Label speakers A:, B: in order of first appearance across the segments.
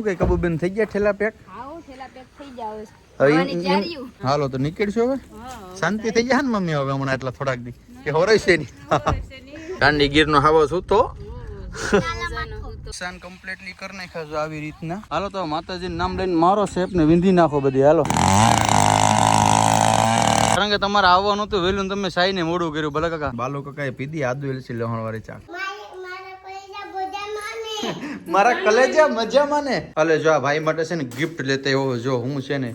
A: શું કઈ કબૂબેન થઈ ગયા ઠેલા પેક?
B: આવો થેલા પેક થઈ જાવ
A: હવે.
B: ખાવાની
A: એમ- એમ-
B: ચાર્યું.
A: હાલો તો નીકળશો હવે? શાંતિ થઈ જાય ને મમ્મી હવે હમણાં એટલા થોડાક દી? કે હોરાય છે નહીં. દાંડી ગીરનો હાવો શું તો નુકસાન કમ્પ્લીટલી કરી નાખ્યા છો આવી રીતના. હાલો તો માતાજી નામ લઈને મારો શેપ ને વિંધી નાખો બધી. હાલો. કારણ કે તમારે આવવાનું હતું વહેલું તમે સાઈ ને મોડું કર્યું. ભલે કાકા. બાલો એ પીધી આદુ એલસી લહણ વાળી ચા મારા કલેજા મજામાં ને? અલે, જો આ ભાઈ માટે છે ને ગિફ્ટ લેતા એવો જો હું છે ને.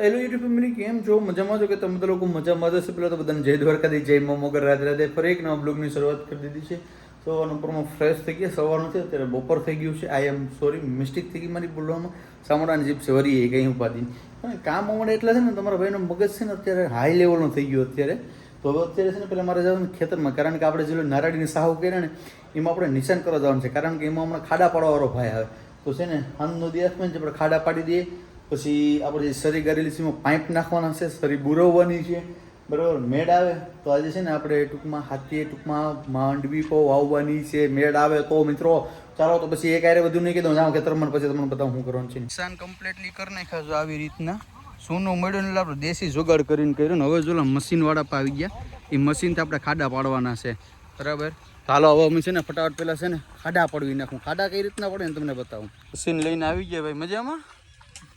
A: હેલો યુટ્યુબ ફેમિલી, કેમ છો? મજામાં છો કે તમે તો લોકો મજામાં જશે પેલા તો બધાને જય દ્વારકા દી, જય મમો મોગર, રાધે રાધે. ફરી એક નવા બ્લોગની શરૂઆત કરી દીધી છે. સવારનું પરમાં ફ્રેશ થઈ ગયા. સવારનું છે, અત્યારે બપોર થઈ ગયું છે. આઈ એમ સોરી મિસ્ટેક થઈ ગઈ મારી બોલવામાં. સામોડાની જીપ છે, વરી એ કઈ ઉપાધિ કામ અમારે એટલે છે ને, તમારા ભાઈનો મગજ છે ને, અત્યારે હાઈ લેવલનો થઈ ગયો અત્યારે. તો હવે અત્યારે છે ને પેલા મારે જવાનું ખેતરમાં, કારણ કે આપણે જેટલું નારાયણીની સાહુ કર્યા ને, એમાં આપણે નિશાન કરવા જવાનું છે. કારણ કે એમાં હમણાં ખાડા પાડવાવાળો ભાઈ આવે. તો છે ને હાનનો દિવસ પણ આપણે ખાડા પાડી દઈએ. પછી આપણે જે સરી ગારેલી છે, એમાં પાઇપ નાખવાના છે, સરી બુરવવાની છે. બરાબર? મેળ આવે. તો આજે છે ને, આપણે ટૂંકમાં હાથીએ ટૂંકમાં માંડવી પો વાવવાની છે. મેળ આવે તો મિત્રો, ચાલો તો પછી એક આરે બધું નહીં કીધું. જાઓ ખેતરમાં પછી તમને બતાવું શું કરવાનું છે. નુકસાન કમ્પ્લીટલી કરી નાખ્યા આવી રીતના. સોનું મળ્યું એટલે આપણે દેશી જુગાડ કરીને કર્યું ને હવે જો મશીનવાળા મશીન આવી ગયા. એ મશીનથી આપણે ખાડા પાડવાના છે. બરાબર? હાલો, હવે અમે છે ને ફટાફટ પહેલાં છે ને ખાડા પડવી નાખું. ખાડા કઈ રીતના પડે ને તમને બતાવું. મશીન લઈને આવી ગયા ભાઈ, મજામાં?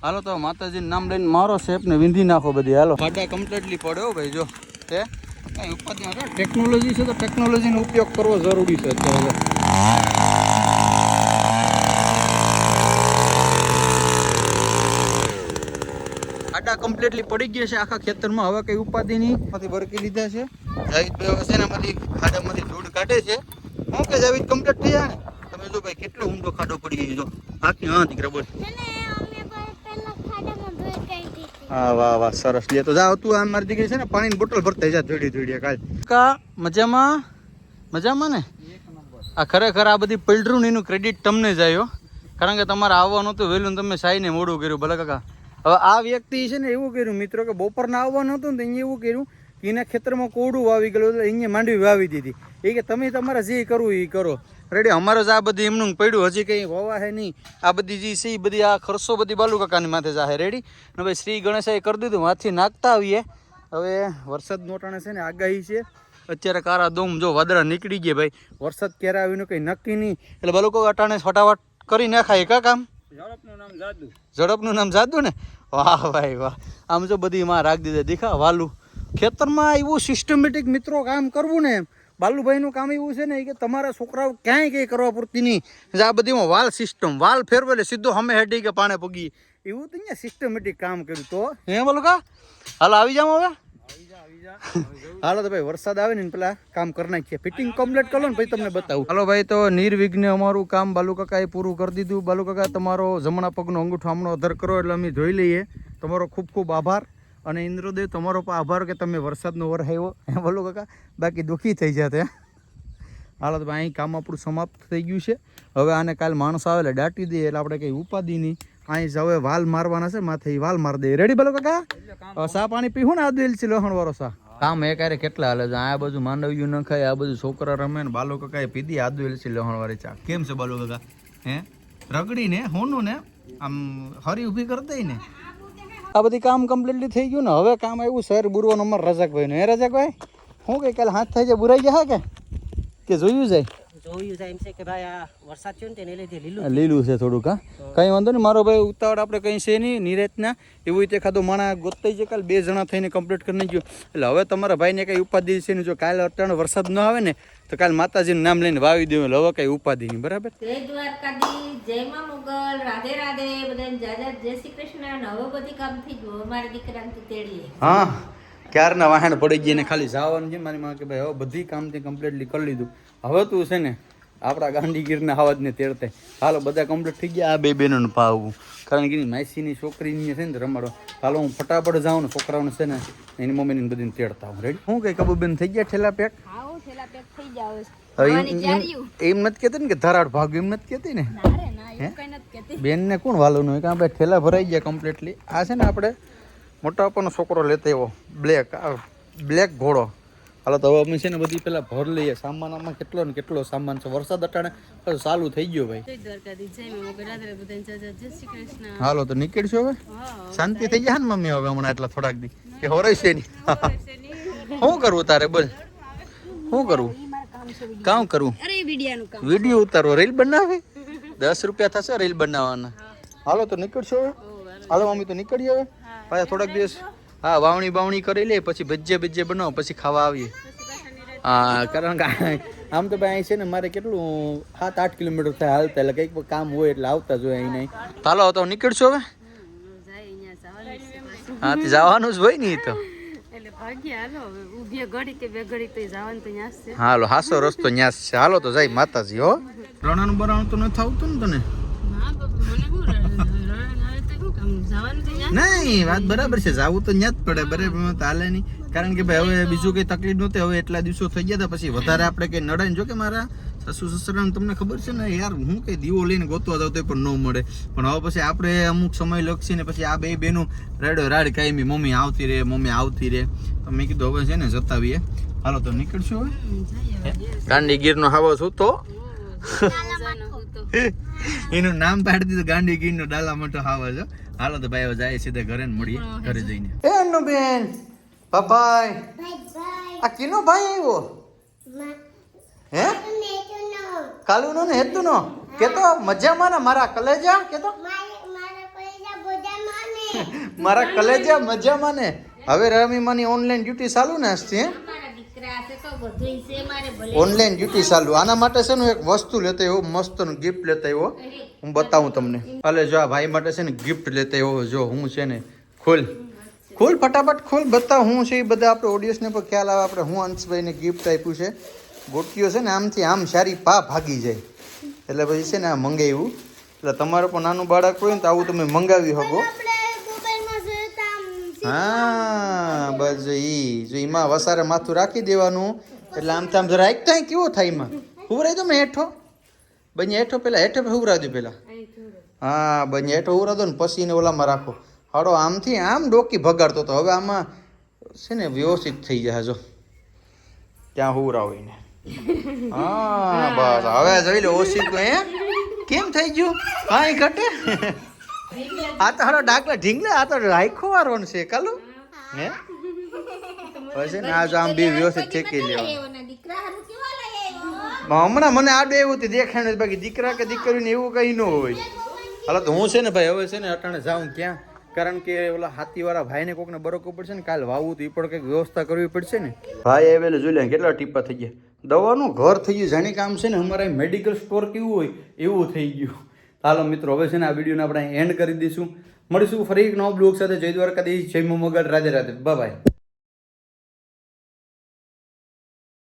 A: હાલો, તો માતાજીનું નામ લઈને મારો શેપને વિંધી નાખો બધી. હાલો. ખાડા કમ્પ્લીટલી પડ્યો ભાઈ, જો. તે કઈ ઉપાધિ ટેકનોલોજી છે તો ટેકનોલોજીનો ઉપયોગ કરવો જરૂરી છે અત્યારે. ખાડા કમ્પ્લીટલી પડી ગયા છે. આખા ખેતરમાં હવે કઈ ઉપાધિ નહીં. માંથી ભરકી લીધા છે. જાવીદ ભાઈ છે ને માંથી ખાડામાંથી ધૂળ કાઢે છે? હું કે જાવીદ કમ્પ્લીટ થઈ જાય ને તમે જો ભાઈ કેટલો ઊંડો ખાડો પડી ગયો જો આખી હા દીકરા બોલ. હા વાહ વાહ સરસ. લે તો જાવ તું આ મારી દીકરી છે ને પાણીની બોટલ ભરતા જા ધોડી ધોડી કાલ. કા મજામાં? મજામાં ને? આ ખરેખર આ બધી પલટરું એનું ક્રેડિટ તમને જ આવ્યો કારણ કે તમારે આવવાનું હતું વહેલું ને તમે સાઈને મોડું કર્યું ભલે કાકા. હવે આ વ્યક્તિ છે ને એવું કર્યું, મિત્રો કે બપોરના આવવાનું હતું ને તો અહીંયા એવું કર્યું કે એના ખેતરમાં કોડું વાવી ગયેલું એટલે અહીંયા માંડવી વાવી દીધી. એ કે તમે તમારે જે કરવું એ કરો. રેડી અમારે જ આ બધી એમનું પડ્યું, હજી કંઈ હોવા હે નહીં. આ બધી જે છે એ બધી આ ખર્ચો બધી બાલુકાકાની માથે જાહે. રેડી ને ભાઈ શ્રી ગણેશાએ કરી દીધું, હાથથી નાખતા આવીએ. હવે વરસાદ નોટાણે છે ને આગાહી છે. અત્યારે કારા દોમ જો વાદળા નીકળી ગયા ભાઈ. વરસાદ ક્યારે આવીને કંઈ નક્કી નહીં. એટલે બાલુકો અટાણે ફટાફટ કરી નાખાય, કા કામ?
C: ઝડપનું નામ જાદુ.
A: ને? વાહ ભાઈ વાહ. આમ જો બધી માં રાખ દીધા. દેખા, વાલું. ખેતરમાં એવું સિસ્ટમેટિક મિત્રો કામ કરવું ને એમ. બાલુભાઈનું કામ એવું છે ને કે તમારા છોકરાઓ ક્યાંય કંઈ કરવા પૂરતી નહીં. આ બધીમાં વાલ સિસ્ટમ વાલ ફેરવે એટલે સીધો હમે હેડી કે પાણે પગી. એવું તો અહીંયા સિસ્ટમેટિક કામ કર્યું તો. હે બોલો કા હાલ આવી જાવ હવે. હાલો તો ભાઈ, વરસાદ આવે ને પેલા કામ કરી નાખીએ. ફિટિંગ કમ્પ્લીટ કરો ને પછી તમને બતાવું. હાલો ભાઈ, તો નિર્વિઘ્ને અમારું કામ બાલુકાકાએ પૂરું કરી દીધું. બાલુકાકા તમારો જમણા પગનો અંગૂઠો હમણો અધર કરો એટલે અમે જોઈ લઈએ. તમારો ખૂબ ખૂબ આભાર. અને ઇન્દ્રદેવ, તમારો પણ આભાર કે તમે વરસાદનો વર આવ્યો હે, બોલો કાકા? બાકી દુઃખી થઈ જાતે હાલો તો ભાઈ, અહીં કામ આપણું સમાપ્ત થઈ ગયું છે. હવે આને કાલ માણસ આવે એટલે દાટી દઈએ એટલે આપણે કંઈ ઉપાધિ નહીં. અહીં જ હવે વાલ મારવાના છે માથે વાલ મારી દે. રેડી બોલો કાકા? સા પાણી પીવું ને આદુ એલચી લોહણ વાળો સા? કામ એ ક્યારે કેટલા હાલે છે? આ બધું માંડવ્યું ન ખાય આ બધું છોકરા રમે ને બાલો કાકાએ પીધી આદુ એલચી લોહણ વાળી ચા. કેમ છે બાલો કાકા? હે? રગડીને હોનું ને આમ હરી ઊભી કરી દઈ ને. આ બધી કામ કમ્પ્લીટલી થઈ ગયું ને હવે કામ આવ્યું સર બુરવાનું અમાર રજાકભાઈ ને હે રજાકભાઈ શું કઈ કાલે હાથ થઈ જાય બુરાઈ જાય કે? કે જોયું જાય?
C: જોયું છે એમ છે કે ભાઈ આ વરસાદ થયો ને તેને લીધે લીલું
A: લીલું છે થોડુંક હા. કઈ વાંધો નહીં મારો ભાઈ ઉતાવળ આપણે કંઈ છે નહીં નિરેતના. એવું રીતે ખાધો માણા ગોતાઈ છે કાલે બે જણા થઈને કમ્પ્લીટ કરી નાખ્યું એટલે હવે તમારા ભાઈને કંઈ ઉપાધિ છે ને જો કાલે અત્યારે વરસાદ ન આવે ને તો કાલે માતાજીનું નામ લઈને વાવી દેવું એટલે હવે કંઈ ઉપાધિ નહીં બરાબર?
B: જય દ્વારકાધીશ જય માં મુગલ રાધે રાધે બધાને જાજા જય શ્રી કૃષ્ણ. હવે બધી કામ થઈ ગયું દીકરાને તેડીએ.
A: હા ક્યારના વાહન પડી ગયા ને ખાલી જવાનું છે મારી માં કે ભાઈ હવે બધી કામ કમ્પ્લીટલી કરી લીધું. હવે તું છે ને આપણા ગાંધીગીરના અવાજને તેડતે. હાલો બધા કમ્પ્લીટ થઈ ગયા. આ બે બહેનોને પાવું કારણ કે એની માસીની છોકરીની છે ને રમાડો. હાલો હું ફટાફટ જાઉં ને છોકરાઓને છે ને એની મમ્મીને બધીને તેડતા હું રેડી શું કઈ કબૂબેન થઈ ગયા ઠેલા પેક એમ- એમ નથી કેતી ને કે ધરાડ ભાગ એમ નથી કહેતી ને?
B: બેન ના
A: કોણ વાલું હોય? કાં ભાઈ ઠેલા ભરાઈ ગયા કમ્પ્લીટલી આ છે ને આપણે મોટા છોકરો લેતો એવો બ્લેક બ્લેક ઘોડો. હાલો તો હવે અમે છે ને બધી પેલા ભર લઈએ. સામાન આમાં કેટલો ને કેટલો સામાન છે? વરસાદ અટાણે પાછો ચાલુ થઈ ગયો ભાઈ. હાલો તો નીકળશો હવે? શાંતિ થઈ ગયા ને મમ્મી હવે હમણાં એટલા થોડાક દી? કે હોરાય છે નહીં. શું કરવું તારે બોલ? શું કરવું કામ કરવું
D: અરે વિડિયાનું કામ.
A: વીડિયો ઉતારવો રીલ બનાવી? દસ રૂપિયા થશે રીલ બનાવવાના. હાલો તો નીકળશો હવે? હાલો મમ્મી તો નીકળીએ હવે. પાછા થોડાક દિવસ હા વાવણી બાવણી કરી લે પછી ભજીયા ભજીયા બનાવો પછી ખાવા આવીએ. હા કારણ કે આમ તો ભાઈ અહીં છે ને મારે કેટલું સાત આઠ કિલોમીટર થાય હાલતા એટલે કંઈક કામ હોય એટલે આવતા જ હોય અહીં નહીં. હાલો તો નીકળશો હવે. હા તો જવાનું જ હોય ને તો.
D: હાલો
A: હાસો રસ્તો ન્યાસ છે. હાલો તો જાય માતાજી હો. રણાનું બરાણું તો નથી આવતું ને તને? નહીં વાત બરાબર છે. જાવું તો ન્યા જ પડે બરાબર તાલે હાલે નહીં. કારણ કે ભાઈ હવે બીજું કઈ તકલીફ નહોતી. હવે એટલા દિવસો થઈ ગયા હતા પછી વધારે આપણે કઈ નડે જો કે મારા સસુ સસરાને તમને ખબર છે ને યાર હું કઈ દીવો લઈને ગોતવા જાવ તો પણ ન મળે. પણ હવે પછી આપણે અમુક સમય લક્ષી ને પછી આ બે બેનું રેડો રાડ કાયમી મમ્મી આવતી રહે મમ્મી આવતી રહે. તો મેં કીધું હવે છે ને જતાવીએ. હાલો તો નીકળશું હવે. ગાંડી ગીરનો હાવો. શું તો એનું નામ પાડી દીધું ગાંડી ગીર નો ડાલા મોટો હાવો છે હાલો તો ભાઈ જાય સીધા ઘરે મળીએ ઘરે જઈને. એ અન્નુ બેન પપ્પાય. આ કિનો ભાઈ આવ્યો? હે? કાલુ નો ને હેતુ નો કેતો મજામાં ને મારા કલેજા? કેતો. મારા કલેજા મજામાં ને. હવે રમી માની ઓનલાઈન ડ્યુટી ચાલુ ને આજથી હે? ઓનલાઈન ડ્યુટી ચાલુ. આના માટે છે ને એક વસ્તુ લેતા એવો મસ્ત ગિફ્ટ લેતા એવો હું બતાવું તમને. અલે જો આ ભાઈ માટે છે ને ગિફ્ટ લેતા એવો જો હું છે ને ખોલ. ખોલ ફટાફટ ખોલ બતાવ હું છે એ બધા આપણે ઓડિયન્સને પણ ખ્યાલ આવે આપણે હું અંશભાઈને ગિફ્ટ આપ્યું છે. ગોટીઓ છે ને આમથી આમ સારી પા ભાગી જાય. એટલે પછી છે ને આ મંગાવ્યું. એટલે તમારે પણ નાનું બાળક હોય ને તો આવું તમે મંગાવી શકો. હા. બસ ઈ જો એમાં વસારે માથું રાખી દેવાનું. એટલે આમ તામ જરા એક થાય કેવો થાય એમાં હુવરાઈ દો મેં હેઠો. બને હેઠો પેલા હેઠો હુવરા દો પેલા. હા બને હેઠો હુવરા દો ને પછી એને ઓલામાં રાખો. હાડો આમથી આમ ડોકી ભગાડતો તો. હવે આમાં છે ને વ્યવસ્થિત થઈ જાય જો. ત્યાં હુવરાવો એને. હા બસ. હવે જોઈ લો ઓછી તો હે કેમ થઈ ગયું? કાંઈ ઘટે? આ તો હારો ડાકલા ઢીંગલે આ તો રાયખો વારો છે. કાલુ? હે? પછી ને આ જો આમ બી વ્યવસ્થિત ચેકી લેવા
B: એવોના દીકરા હારું કેવા લઈ આવ્યો
A: હમણાં મને આડે એવું તે દેખાણ બાકી દીકરા કે દીકરીને એવું કઈ ન હોય. હાલો તો હું છે ને ભાઈ હવે છે ને અટાણે જાઉં ક્યાં? કારણ કે ઓલા હાથીવાળા ભાઈને કોકને બરોબર પડશે ને કાલ વાવું તો એ પણ કંઈક વ્યવસ્થા કરવી પડશે ને. ભાઈ આવેલું જોઈ લે કેટલા ટીપા થઈ ગયા. દવાનું ઘર થઈ ગયું. જાણી કામ છે ને અમારા મેડિકલ સ્ટોર કેવું હોય એવું થઈ ગયું. હાલો મિત્રો હવે છે ને આ વિડીયોને આપણે એન્ડ કરી દઈશું. મળીશું ફરી એક નવો બ્લોગ સાથે. જય દ્વારકાધીશ જય મોમગઢ રાધે રાધે. બાય